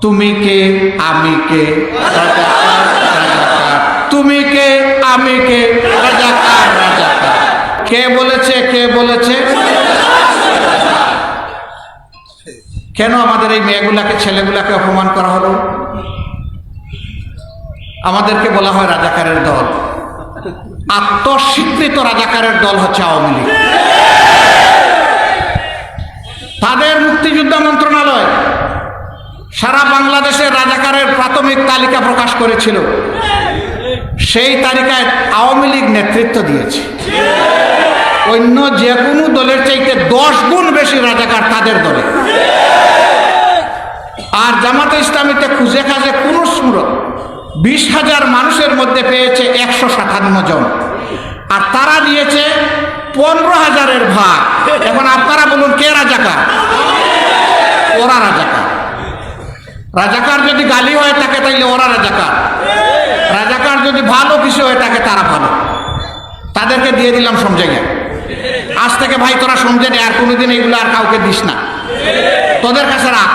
তুমি কে আমি কে তুমি কে আমি কে কে বলেছে কে বলেছে? কেন আমাদের এই মেয়েগুলাকে, ছেলেগুলাকে অপমান করা হলো? আমাদেরকে বলা হয় রাজাকারের দল। আত্মস্বীকৃত রাজাকারের দল হচ্ছে আওয়ামী লীগ। তাদের মুক্তিযুদ্ধ মন্ত্রণালয় সারা বাংলাদেশের রাজাকারের প্রাথমিক তালিকা প্রকাশ করেছিল। সেই তালিকায় আওয়ামী লীগ নেতৃত্ব দিয়েছে। অন্য যে কোনো দলের চাইতে দশ গুণ বেশি রাজাকার তাদের দলে। আর জামাতে ইসলামীতে খুঁজে খাজে কোনো সুরত বিশ হাজার মানুষের মধ্যে পেয়েছে একশো সাতান্ন জন। আর তারা দিয়েছে পনেরো হাজারের ভাগ। এখন আপনারা বলুন, কে রাজাকার? ওরা রাজাকার। রাজাকার যদি গালি হয়ে থাকে তাইলে ওরা রাজাকার। রাজাকার যদি ভালো কিছু হয়ে থাকে তারা ভালো। তাদেরকে দিয়ে দিলাম সমঝে আজ থেকে ভাই তোরা সমঝে আর কোনোদিন এগুলো আর কাউকে দিস না। তোদের কাছে রাখ।